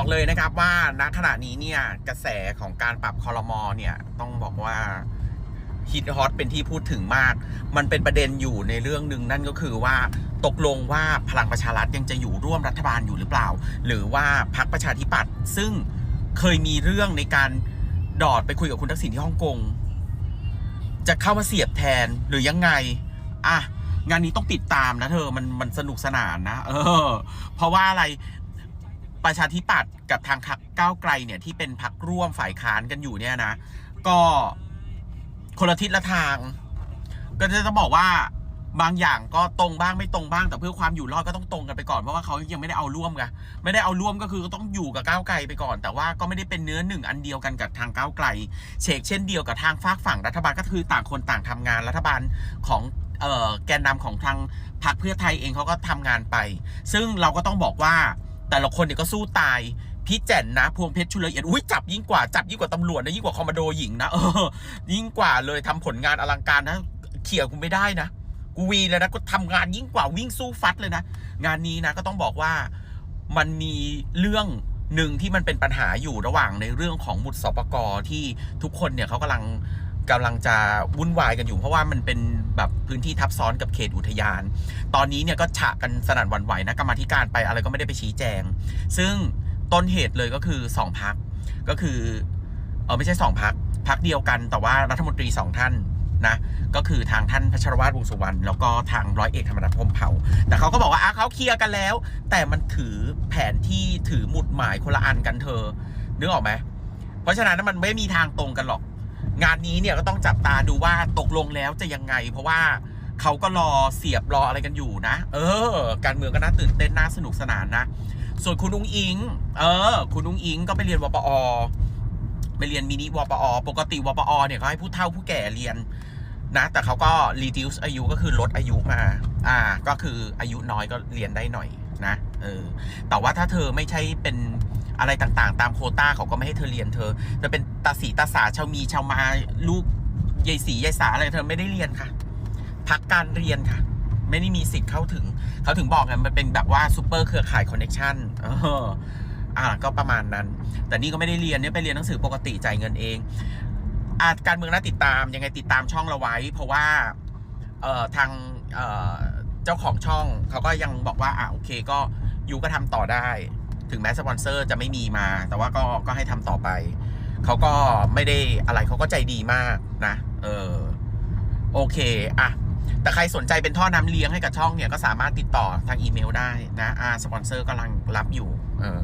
บอกเลยนะครับว่าณขณะนี้เนี่ยกระแสของการปรับคอรมอเนี่ยต้องบอกว่าฮิตฮอตเป็นที่พูดถึงมาก มันเป็นประเด็นอยู่ในเรื่องหนึ่งนั่นก็คือว่าตกลงว่าพลังประชารัฐยังจะอยู่ร่วมรัฐบาลอยู่หรือเปล่า หรือว่าพรรคประชาธิปัตย์ซึ่งเคยมีเรื่องในการดอดไปคุยกับคุณทักษิณที่ฮ่องกงจะเข้ามาเสียบแทนหรือยังไงอะงานนี้ต้องติดตามนะเธอมันมันสนุกสนานนะ เออ เพราะว่าอะไร ประชาธิปัตย์กับทางพักก้าวไกลเนี่ยที่เป็นพักร่วมฝ่ายค้านกันอยู่เนี่ยนะ ก็คนละทิศละทาง ก็จะจะบอกว่าบางอย่างก็ตรงบ้างไม่ตรงบ้างแต่เพื่อความอยู่รอดก็ต้องตรงกันไปก่อนเพราะว่าเขายังไม่ได้เอาร่วมไงไม่ได้เอาร่วมก็คือก็ต้องอยู่กับก้าวไกลไปก่อน แต่ว่าก็ไม่ได้เป็นเนื้อหนึ่งอันเดียวกันกับทางก้าวไกลเชกเช่นเดียวกับทางฝากฝั่งรัฐบาลก็คือต่างคนต่างทำงานรัฐบาลของแกนนำของทางพรรคเพื่อไทยเองเขาก็ทำงานไป ซึ่งเราก็ต้องบอกว่า แต่ละคนเนี่ยก็สู้ตายพี่แจ่นนะพวงเพชรชุลเอียดอุ้ยจับยิ่งกว่าจับยิ่งกว่าตำรวจนะยิ่งกว่าคอมมานโดหญิงนะเออยิ่งกว่าเลยทำผลงานอลังการนะเขี่ยกูไม่ได้นะกูวีเลยนะก็ทำงานยิ่งกว่าวิ่งสู้ฟัดเลยนะงานนี้นะก็ต้องบอกว่ามันมีเรื่องหนึ่งที่มันเป็นปัญหาอยู่ระหว่างในเรื่องของหมุดสปกที่ทุกคนเนี่ยเขากำลัง กำลังจะวุ่นวายกันอยู่ เพราะว่ามันเป็นแบบพื้นที่ทับซ้อนกับเขตอุทยาน ตอนนี้เนี่ยก็ฉะกันสนั่นวันไหวนะกรรมธิการไปอะไรก็ไม่ได้ไปชี้แจง ซึ่งต้นเหตุเลยก็คือสองพักก็คือเออไม่ใช่สองพักพักเดียวกัน แต่ว่ารัฐมนตรีสองท่านนะก็คือทางท่านพัชรวาทวงศ์สุวรรณแล้วก็ทางร้อยเอกธรรมนัฐพมเผ่าแต่เขาก็บอกว่าอะเขาเคลียร์กันแล้ว แต่มันถือแผนที่ถือหมุดหมายคนละอันกันเธอนึกออกไหมเพราะฉะนั้นมันไม่มีทางตรงกันหรอก งานนี้เนี่ยก็ต้องจับตาดูว่าตกลงแล้วจะยังไง เพราะว่าเขาก็รอเสียบรออะไรกันอยู่นะ เออ การเมืองก็น่าตื่นเต้นน่าสนุกสนานนะ ส่วนคุณอุ้งอิง เออ คุณอุ้งอิงก็ไปเรียนวปอ ไปเรียนมินิวปอ ปกติวปอเนี่ยเขาให้ผู้เฒ่าผู้แก่เรียนนะ แต่เขาก็ reduce อายุก็คือลดอายุมา อ่า ก็คืออายุน้อยก็เรียนได้หน่อยนะ เออ แต่ว่าถ้าเธอไม่ใช่เป็น อะไรต่างๆ ตามโคต้าเขาก็ไม่ให้เธอเรียนเธอจะเป็นตาสีตาสาชาวมีชาวมาลูกยายสียายสาอะไรเธอไม่ได้เรียนค่ะ พักการเรียนค่ะ ไม่ได้มีสิทธิ์เข้าถึง เขาถึงบอกไงมันเป็นแบบว่าซูเปอร์เครือข่ายคอนเน็ชันเอออ่าก็ประมาณนั้น แต่นี่ก็ไม่ได้เรียนเนี่ยไปเรียนหนังสือปกติจ่ายเงินเองอาจการเมืองน่าติดตามยังไงติดตามช่องเราไว้ เพราะว่าเอ่อทางเอ่อเจ้าของช่องเขาก็ยังบอกว่าอะโอเคก็ยูก็ทำต่อได้ ถึงแม้สปอนเซอร์จะไม่มีมา แต่ว่าก็ก็ให้ทำต่อไป เขาก็ไม่ได้อะไรเขาก็ใจดีมากนะ เออโอเคอะแต่ใครสนใจเป็นท่อน้ำเลี้ยงให้กับช่องเนี่ยก็สามารถติดต่อทางอีเมลได้นะอ่าสปอนเซอร์กำลังรับอยู่ เออ